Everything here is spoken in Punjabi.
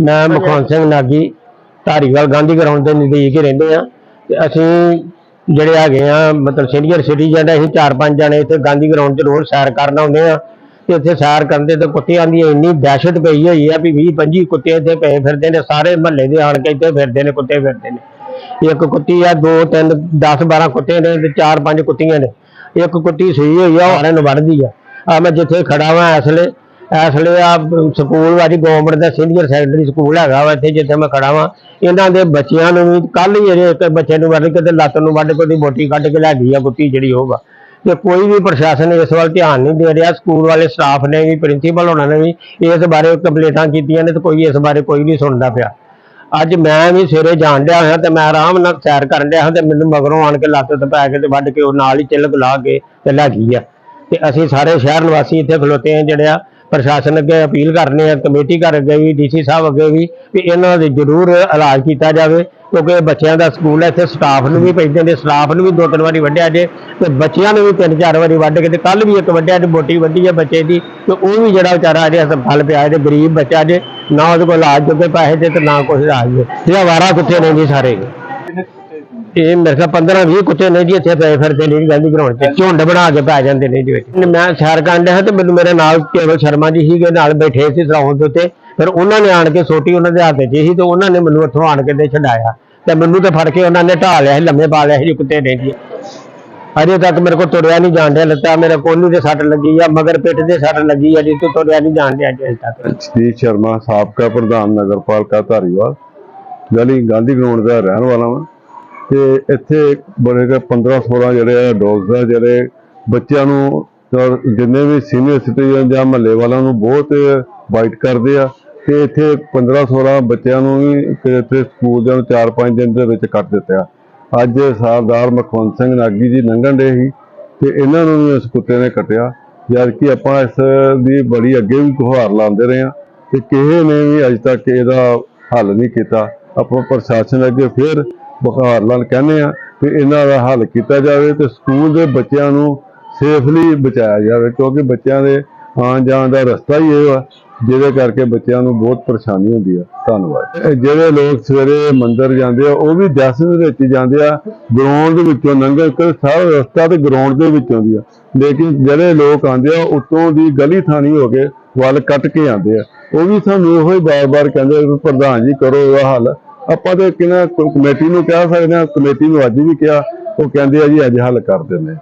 ਮੈਂ ਮਖੌਨ ਸਿੰਘ ਨਾਗੀ, ਧਾਰੀਵਾਲ ਗਾਂਧੀ ਗਰਾਊਂਡ ਦੇ ਨਜ਼ਦੀਕ ਹੀ ਰਹਿੰਦੇ ਆ ਤੇ ਅਸੀਂ ਜਿਹੜੇ ਹੈਗੇ ਆ ਮਤਲਬ ਸੀਨੀਅਰ ਸਿਟੀਜ਼ਨ ਅਸੀਂ ਚਾਰ ਪੰਜ ਜਣੇ ਇੱਥੇ ਗਾਂਧੀ ਗਰਾਊਂਡ 'ਚ ਰੋਜ਼ ਸੈਰ ਕਰਨ ਆਉਂਦੇ ਆ ਤੇ ਇੱਥੇ ਸੈਰ ਕਰਦੇ ਤੇ ਕੁੱਤਿਆਂ ਦੀ ਇੰਨੀ ਦਹਿਸ਼ਤ ਪਈ ਹੋਈ ਆ ਵੀ 20 25 ਕੁੱਤੇ ਇੱਥੇ ਪਏ ਫਿਰਦੇ ਨੇ, ਸਾਰੇ ਮਹੱਲੇ ਦੇ ਆਣ ਕੇ ਇੱਥੇ ਫਿਰਦੇ ਨੇ, ਕੁੱਤੇ ਫਿਰਦੇ ਨੇ। ਇੱਕ ਕੁੱਤੀ ਆ, ਦੋ, ਤਿੰਨ 10 12 ਕੁੱਤੇ ਨੇ ਤੇ ਚਾਰ ਪੰਜ ਕੁੱਤੀਆਂ ਨੇ ਇੱਕ ਕੁੱਤੀ ਸਹੀ ਹੋਈ ਆ, ਉਹ ਨੂੰ ਵੱਢਦੀ ਆ। ਆ ਮੈਂ ਜਿੱਥੇ ਖੜਾ ਵਾਂ ਇਸ ਵੇਲੇ ਇਸ ਵੇਲੇ ਆ ਸਕੂਲ ਵਾਲੀ ਗਵਰਨਮੈਂਟ ਦਾ ਸੀਨੀਅਰ ਸੈਕੰਡਰੀ ਸਕੂਲ ਹੈਗਾ ਵਾ ਇੱਥੇ, ਜਿੱਥੇ ਮੈਂ ਖੜਾ ਵਾਂ। ਇਹਨਾਂ ਦੇ ਬੱਚਿਆਂ ਨੂੰ ਵੀ ਕੱਲ ਹੀ ਜਿਹੜੇ ਇੱਕ ਬੱਚੇ ਨੂੰ ਵੱਢ ਕੇ ਤੇ ਲੱਤ ਨੂੰ ਵੱਢ ਕੇ ਉਹਦੀ ਬੋਟੀ ਕੱਢ ਕੇ ਲੈ ਗਈ ਆ ਕੁੱਤੀ ਜਿਹੜੀ ਉਹ ਵਾ। ਤੇ ਕੋਈ ਵੀ ਪ੍ਰਸ਼ਾਸਨ ਇਸ ਵੱਲ ਧਿਆਨ ਨਹੀਂ ਦੇ ਰਿਹਾ, ਸਕੂਲ ਵਾਲੇ ਸਟਾਫ ਨੇ ਵੀ ਪ੍ਰਿੰਸੀਪਲ ਹੋਣਾ ਨੇ ਵੀ ਇਸ ਬਾਰੇ ਕੰਪਲੇਂਟਾਂ ਕੀਤੀਆਂ ਨੇ ਤੇ ਕੋਈ ਇਸ ਬਾਰੇ ਕੋਈ ਨਹੀਂ ਸੁਣਦਾ ਪਿਆ। ਅੱਜ ਮੈਂ ਵੀ ਸਵੇਰੇ ਜਾਣ ਡਿਆ ਹੋਇਆ ਤੇ ਮੈਂ ਆਰਾਮ ਨਾਲ ਸੈਰ ਕਰਨ ਡਿਆ ਹਾਂ ਤੇ ਮੈਨੂੰ ਮਗਰੋਂ ਆਣ ਕੇ ਲੱਤ ਤੇ ਪੈ ਕੇ ਤੇ ਵੱਢ ਕੇ ਉਹ ਨਾਲ ਹੀ ਚਿਲਕ ਲਾ ਕੇ ਤੇ ਲੈ ਗਈ ਆ। ਤੇ ਅਸੀਂ ਸਾਰੇ ਸ਼ਹਿਰ ਨਿਵਾਸੀ ਇੱਥੇ ਖਲੋਤੇ ਆ ਜਿਹੜੇ ਆ ਪ੍ਰਸ਼ਾਸਨ ਅੱਗੇ ਅਪੀਲ ਕਰਨੇ ਆ ਕਮੇਟੀ ਘਰ ਅੱਗੇ ਵੀ, ਡੀਸੀ ਸਾਹਿਬ ਅੱਗੇ ਵੀ ਵੀ ਇਹਨਾਂ ਦੇ ਜ਼ਰੂਰ ਇਲਾਜ ਕੀਤਾ ਜਾਵੇ, ਕਿਉਂਕਿ ਇਹ ਬੱਚਿਆਂ ਦਾ ਸਕੂਲ ਹੈ, ਇੱਥੇ ਸਟਾਫ ਨੂੰ ਵੀ ਪੈਂਦੇ ਨੇ ਸਟਾਫ ਨੂੰ ਵੀ ਦੋ ਤਿੰਨ ਵਾਰੀ ਵੱਢਿਆ ਜੇ, ਤੇ ਬੱਚਿਆਂ ਨੂੰ ਵੀ ਤਿੰਨ ਚਾਰ ਵਾਰੀ ਵੱਢ ਕੇ ਤੇ ਕੱਲ ਵੀ ਇੱਕ ਵੱਢਿਆ ਤੇ ਮੋਟੀ ਵੱਢੀ ਹੈ ਬੱਚੇ ਦੀ, ਤੇ ਉਹ ਵੀ ਜਿਹੜਾ ਵਿਚਾਰਾ ਅਜੇ ਹਸਪਤਾਲ ਪਿਆ ਜੇ ਗਰੀਬ ਬੱਚਾ ਜੇ, ਨਾ ਉਹਦੇ ਕੋਲ ਇਲਾਜ ਜੋਗੇ ਪੈਸੇ ਜੇ ਤੇ ਨਾ ਕੁਛ ਇਲਾਜ ਜੇ। ਇਹ ਆਵਾਰਾ ਕੁੱਤੇ ਨੇ ਜੀ ਸਾਰੇ? ਇਹ ਮੇਰੇ ਖਿਆਲ 15 20 ਕੁੱਤੇ ਨੇ ਜੀ ਇੱਥੇ ਪਏ ਫਿਰਦੇ ਨੇ ਜੀ ਗਾਂਧੀ ਗਰਾਊਂਡ 'ਚ ਝੁੰਡ ਬਣਾ ਕੇ ਪੈ ਜਾਂਦੇ ਨੇ ਜੀ ਵਿੱਚ? ਮੈਂ ਸੈਰ ਕਰਨ ਡਿਆ ਤੇ ਮੈਨੂੰ ਮੇਰੇ ਨਾਲ ਕੇਵਲ ਸ਼ਰਮਾ ਜੀ ਸੀਗੇ ਨਾਲ ਬੈਠੇ ਸੀ ਸਰਾਉਂ ਦੇ ਉੱਤੇ। ਫਿਰ ਉਹਨਾਂ ਨੇ ਆਣ ਕੇ ਸੋਟੀ ਉਹਨਾਂ ਦੇ ਹੱਥ 'ਚ ਸੀ ਤੇ ਉਹਨਾਂ ਨੇ ਮੈਨੂੰ ਉੱਥੋਂ ਆਣ ਕੇ ਤੇ ਛਡਾਇਆ। ਤੇ ਮੈਨੂੰ ਤੇ ਫੜ ਕੇ ਉਹਨਾਂ ਨੇ ਢਾ ਲਿਆ ਸੀ ਲੰਮੇ ਪਾ ਲਿਆ ਸੀ ਜੀ ਕੁੱਤੇ ਨੇ ਜੀ। ਅਜੇ ਤੱਕ ਮੇਰੇ ਕੋਲ ਤੁਰਿਆ ਨਹੀਂ ਜਾਣ ਡਿਆ ਲੱਤਾਂ ਮੇਰੇ ਕੋਲੂ ਦੇ ਸੱਟ ਲੱਗੀ ਆ ਮਗਰ ਪਿੱਠ ਦੇ ਸੱਟ ਲੱਗੀ ਆ ਜੀ ਤੋਂ ਤੁਰਿਆ ਨਹੀਂ ਜਾਣ ਡਿਆ ਅਜੇ ਤੱਕ। ਸਤੀਸ਼ ਸ਼ਰਮਾ ਸਾਬਕਾ ਪ੍ਰਧਾਨ ਨਗਰਪਾਲਿਕਾ ਧਾਰੀਵਾਲ। ਗਲੀ ਗਾਂਧੀ ਗਰਾਊਂਡ ਦਾ ਰਹਿਣ ਵਾਲਾ ਵਾਂ। ਤੇ ਇੱਥੇ ਬੜੇ ਕੁ 15 16 ਜਿਹੜੇ ਆ ਡੋਜ਼ ਆ, ਜਿਹੜੇ ਬੱਚਿਆਂ ਨੂੰ ਜਿੰਨੇ ਵੀ ਸੀਨੀਅਰ ਸਿਟੀਜ਼ਨ ਜਾਂ ਮਹੱਲੇ ਵਾਲਿਆਂ ਨੂੰ ਬਹੁਤ ਵਾਈਟ ਕਰਦੇ ਆ ਤੇ ਇੱਥੇ 15 16 ਬੱਚਿਆਂ ਨੂੰ ਵੀ ਇੱਥੇ ਸਕੂਲ ਦੇ 4-5 ਦਿਨ ਦੇ ਵਿੱਚ ਕੱਟ ਦਿੱਤਾ ਅੱਜ ਸਰਦਾਰ ਮਖਵੰਤ ਸਿੰਘ ਨਾਗੀ ਜੀ ਲੰਘਣ ਦੇ ਸੀ ਤੇ ਇਹਨਾਂ ਨੂੰ ਵੀ ਇਸ ਕੁੱਤੇ ਨੇ ਕੱਟਿਆ। ਜਦ ਕਿ ਆਪਾਂ ਇਸ ਦੀ ਬੜੀ ਅੱਗੇ ਵੀ ਗੁਹਾਰ ਲਾਉਂਦੇ ਰਹੇ ਹਾਂ ਤੇ ਕਿਸੇ ਨੇ ਵੀ ਅਜੇ ਤੱਕ ਇਹਦਾ ਹੱਲ ਨਹੀਂ ਕੀਤਾ। ਆਪਾਂ ਪ੍ਰਸ਼ਾਸਨ ਅੱਗੇ ਫਿਰ ਬੁਖਾਰ ਲਾਲ ਕਹਿੰਦੇ ਆ ਕਿ ਇਹਨਾਂ ਦਾ ਹੱਲ ਕੀਤਾ ਜਾਵੇ ਤੇ ਸਕੂਲ ਦੇ ਬੱਚਿਆਂ ਨੂੰ ਸੇਫਲੀ ਬਚਾਇਆ ਜਾਵੇ, ਕਿਉਂਕਿ ਬੱਚਿਆਂ ਦੇ ਆਉਣ ਜਾਣ ਦਾ ਰਸਤਾ ਹੀ ਇਹ ਆ ਜਿਹਦੇ ਕਰਕੇ ਬੱਚਿਆਂ ਨੂੰ ਬਹੁਤ ਪਰੇਸ਼ਾਨੀ ਹੁੰਦੀ ਆ। ਧੰਨਵਾਦ। ਜਿਹੜੇ ਲੋਕ ਸਵੇਰੇ ਮੰਦਰ ਜਾਂਦੇ ਆ, ਉਹ ਵੀ ਜਸ ਦੇ ਵਿੱਚ ਜਾਂਦੇ ਆ ਗਰਾਊਂਡ ਦੇ ਵਿੱਚੋਂ ਲੰਘੇ ਕਿ ਸਾਰਾ ਰਸਤਾ ਤੇ ਗਰਾਊਂਡ ਦੇ ਵਿੱਚੋਂ ਦੀ ਆ। ਲੇਕਿਨ ਜਿਹੜੇ ਲੋਕ ਆਉਂਦੇ ਆ, ਉਤੋਂ ਦੀ ਗਲੀ ਥਾਣੀ ਹੋ ਕੇ ਵੱਲ ਕੱਟ ਕੇ ਆਉਂਦੇ ਆ। ਉਹ ਵੀ ਸਾਨੂੰ ਇਹੋ ਹੀ ਬਾਰ-ਬਾਰ ਕਹਿੰਦੇ ਵੀ ਪ੍ਰਧਾਨ ਜੀ ਕਰੋ ਇਹ ਹੱਲ। ਆਪਾਂ ਤੇ ਕਿਹਨਾਂ ਕਮੇਟੀ ਨੂੰ ਕਹਿ ਸਕਦੇ ਆ ਕਮੇਟੀ ਨੂੰ ਅੱਜ ਵੀ ਕਿਹਾ, ਉਹ ਕਹਿੰਦੇ ਆ ਜੀ ਅੱਜ ਹੱਲ ਕਰ ਦਿੰਦੇ